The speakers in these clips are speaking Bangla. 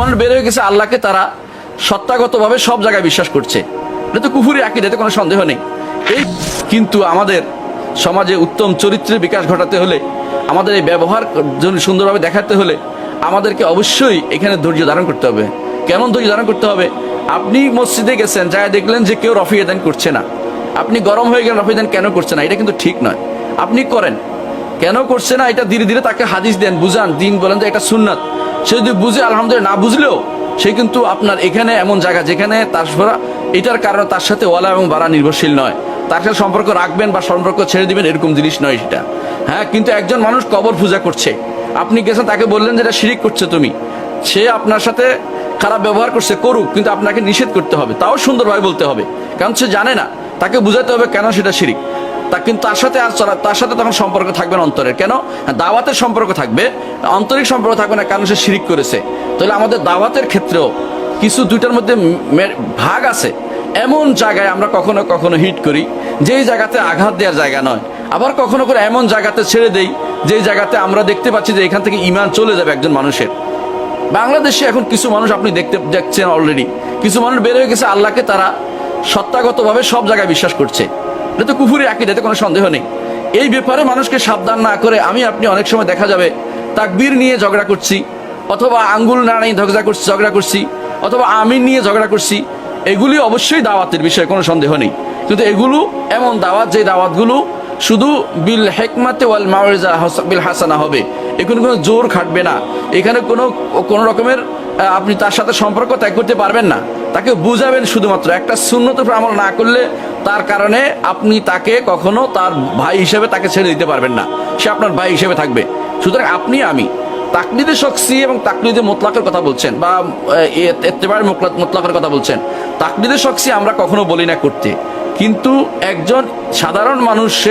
মানুষ বের হয়ে গেছে আল্লাহকে তারা সত্তাগতভাবে সব জায়গায় বিশ্বাস করছে। এটা তো কুফুরি আকিদ, এতে কোনো সন্দেহ নেই। এই কিন্তু আমাদের সমাজে উত্তম চরিত্রের বিকাশ ঘটাতে হলে, আমাদের এই ব্যবহার জন্য সুন্দরভাবে দেখাতে হলে আমাদেরকে অবশ্যই এখানে ধৈর্য ধারণ করতে হবে। কেমন ধৈর্য ধারণ করতে হবে? আপনি মসজিদে গেছেন যা দেখলেন যে কেউ রফি এদান করছে না। আপনি গরম হয়ে গেলেন রফি এদান কেন করছে না? এটা কিন্তু ঠিক নয়। আপনি করেন। কেন করছে না? এটা ধীরে ধীরে তাকে হাদিস দেন, বুঝান, দিন বলেন যে এটা সুন্নাত। সে যদি বুঝে, আলহামদুলিল্লাহ, না বুঝলেও, সে কিন্তু আপনার এখানে এমন জায়গা যেখানে তার এটার কারণে তার সাথে ওয়ালা এবং বাড়া নির্ভরশীল নয়। তার সাথে সম্পর্ক রাখবেন বা সম্পর্ক ছেড়ে দিবেন, এরকম জিনিস নয় সেটা। হ্যাঁ কিন্তু একজন মানুষ কবর পূজা করছে। আপনি গেছেন, তাকে বললেন যে এটা শিরিক করছে তুমি। সে আপনার সাথে খারাপ ব্যবহার করছে, করুক, কিন্তু আপনাকে নিষেধ করতে হবে। তাও সুন্দরভাবে বলতে হবে। কারণ সে জানে না। তাকে বুঝাতে হবে কেন সেটা শিরিক। তা কিন্তু তার সাথে আর তার সাথে তখন সম্পর্ক থাকবে না অন্তরের। কেন? দাওয়াতের সম্পর্ক থাকবে। আন্তরিক সম্পর্ক থাকবে না, কারণ সে শিরিক করেছে। তাহলে আমাদের দাওয়াতের ক্ষেত্রেও কিছু দুইটার মধ্যে ভাগ আছে। এমন জায়গায় আমরা কখনো কখনো হিট করি, যেই জায়গাতে আঘাত দেওয়ার জায়গা নয়। আবার কখনো করে এমন জায়গাতে ছেড়ে দেই, যেই জায়গাতে আমরা দেখতে পাচ্ছি যে এখান থেকে ইমান চলে যাবে একজন মানুষের। বাংলাদেশে এখন কিছু মানুষ আপনি দেখতে দেখছেন অলরেডি কিছু মানুষ বের হয়ে গেছে, আল্লাহকে তারা সত্তাগতভাবে সব জায়গায় বিশ্বাস করছে। এটা তো কুফুরি এতে কোনো সন্দেহ নেই। এই ব্যাপারে মানুষকে সাবধান না করে আমি, আপনি অনেক সময় দেখা যাবে, তাকবীর নিয়ে ঝগড়া করছি, অথবা আঙ্গুল নাড়াই ঝগড়া করছি ঝগড়া করছি, অথবা আমিন নিয়ে ঝগড়া করছি, এগুলি অবশ্যই দাওয়াতের বিষয়ে, কোনো সন্দেহ নেই। কিন্তু এগুলো এমন দাওয়াত, যে দাওয়াতগুলো শুধু বিল হেকমাতে ওয়াল মাওয়াজা বিল হাসানা হবে। এখানে কোনো জোর খাটবে না। এখানে কোনো কোনো রকমের আপনি তার সাথে সম্পর্ক ত্যাগ করতে পারবেন না। তাকে বুঝাবেন শুধুমাত্র। একটা শূন্যত আমল না করলে তার কারণে আপনি তাকে কখনো তার ভাই হিসেবে তাকে ছেড়ে দিতে পারবেন না। সে আপনার ভাই হিসেবে থাকবে। সুতরাং আপনি, আমি তাকলিদে শখসি এবং তাকলিদে মোতলাকের কথা বলছেন বা এত্তেবার মোতলাকের কথা বলছেন। তাকলিদে শখসি আমরা কখনো বলি না করতে। কিন্তু একজন সাধারণ মানুষ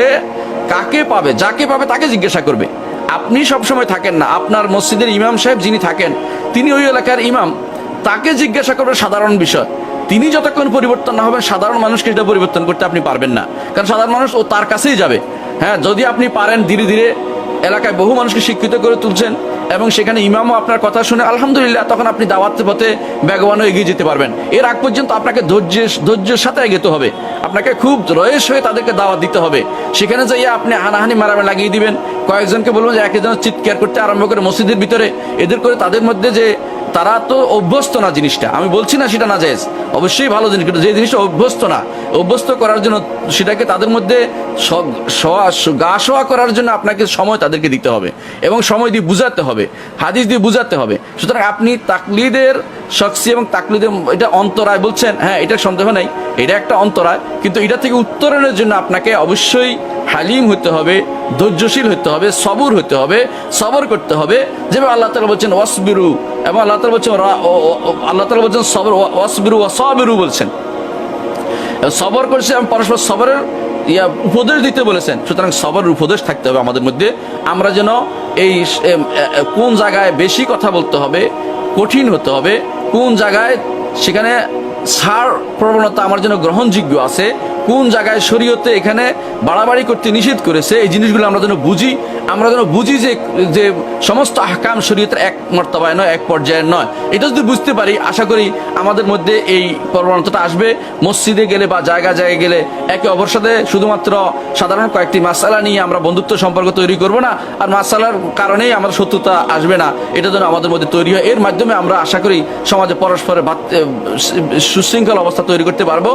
কাকে পাবে, যাকে পাবে তাকে জিজ্ঞাসা করবে। আপনি সবসময় থাকেন না। আপনার মসজিদের ইমাম সাহেব যিনি থাকেন, তিনি ওই এলাকার ইমাম। তাকে জিজ্ঞাসা করবে সাধারণ বিষয়। তিনি যতক্ষণ পরিবর্তন না হবেন, সাধারণ মানুষকে সেটা পরিবর্তন করতে আপনি পারবেন না। কারণ সাধারণ মানুষ ও তার কাছেই যাবে। হ্যাঁ যদি আপনি পারেন ধীরে ধীরে এলাকায় বহু মানুষকে শিক্ষিত করে তুলছেন এবং সেখানে ইমামও আপনার কথা শুনে আলহামদুলিল্লাহ তখন আপনি দাওয়াতের পথে বেগবানও এগিয়ে যেতে পারবেন। এর আগ পর্যন্ত আপনাকে ধৈর্যের ধৈর্যের সাথে এগোতে হবে। আপনাকে খুব রয়েস হয়ে তাদেরকে দাওয়াত দিতে হবে। সেখানে যাইয়া আপনি হানাহানি মারামে লাগিয়ে দিবেন। কয়েকজনকে বলবেন যে একজন চিৎকার করতে আরম্ভ করে মসজিদের ভিতরে। এদের করে তাদের মধ্যে যে তারা তো অভ্যস্ত না জিনিসটা। আমি বলছি না সেটা না যায়জ অবশ্যই ভালো জিনিস, কিন্তু যে জিনিসটা অভ্যস্ত না, অভ্যস্ত করার জন্য সেটাকে তাদের মধ্যে গা শোয়া করার জন্য আপনাকে সময় তাদেরকে দিতে হবে। এবং সময় দিয়ে বুঝাতে হবে। হাদিস দিয়ে বুঝাতে হবে। সুতরাং আপনি তাকলিদের শখসি এবং তাকলিদের এটা অন্তরায় বলছেন হ্যাঁ এটা সন্দেহ নাই, এটা একটা অন্তরায়, কিন্তু এটা থেকে উত্তরণের জন্য আপনাকে অবশ্যই হালিম হতে হবে, ধৈর্যশীল হতে হবে, সবর হতে হবে, সবর করতে হবে। যেভাবে আল্লাহ তালা বলছেন, ওয়াসবিরু, এবং আল্লাহ তালা বলছেন আল্লাহ তালা বলছেন সবর ওয়াসবিরু ওয়াসবিরু বলছেন। সবর করছে এবং পরস্পর সবরের ইয়া উপদেশ দিতে বলেছেন। সুতরাং সবরের উপদেশ থাকতে হবে আমাদের মধ্যে। আমরা যেন এই কোন জায়গায় বেশি কথা বলতে হবে, কঠিন হতে হবে, কোন জায়গায় সেখানে ছাড় প্রবণতা আমার জন্য গ্রহণযোগ্য আছে, কোন জায়গায় শরীয়তে এখানে বাড়াবাড়ি করতে নিষেধ করেছে, এই জিনিসগুলো আমরা যেন বুঝি। আমরা যেন বুঝি যে যে সমস্ত আহকাম শরীয়তের এক মর্তবায় নয়, এক পর্যায়ের নয়। এটা যদি বুঝতে পারি, আশা করি আমাদের মধ্যে এই প্রবণতাটা আসবে। মসজিদে গেলে বা জায়গা জায়গায় গেলে একে অপর সাথে শুধুমাত্র সাধারণ কয়েকটি মাসালা নিয়ে আমরা বন্ধুত্ব সম্পর্ক তৈরি করব না, আর মাসালার কারণেই আমাদের শত্রুতা আসবে না। এটা যেন আমাদের মধ্যে তৈরি হয়। এর মাধ্যমে আমরা আশা করি সমাজে পরস্পরের সুশৃঙ্খল অবস্থা তৈরি করতে পারব।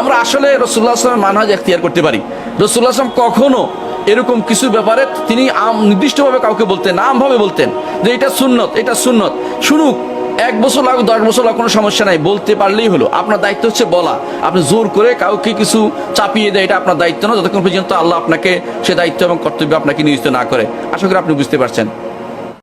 আমরা আসলে রসুল্লাহ আসলামের মানহাজ এখতিয়ার করতে পারি। রসুল্লাহ আসলাম কখনো এরকম কিছু ব্যাপারে তিনি আম- নির্দিষ্টভাবে কাউকে বলতেন না, আমভাবে বলতেন যে এটা সুন্নত এটা সুন্নত। শুনুক, এক বছর লাগুক, দশ বছর লাগুক, কোনো সমস্যা নাই, বলতে পারলেই হলো। আপনার দায়িত্ব হচ্ছে বলা। আপনি জোর করে কাউকে কিছু চাপিয়ে দেয়, এটা আপনার দায়িত্ব না, যতক্ষণ পর্যন্ত আল্লাহ আপনাকে সে দায়িত্ব এবং কর্তব্য আপনাকে নিয়োজিত না করে। আশা করি আপনি বুঝতে পারছেন।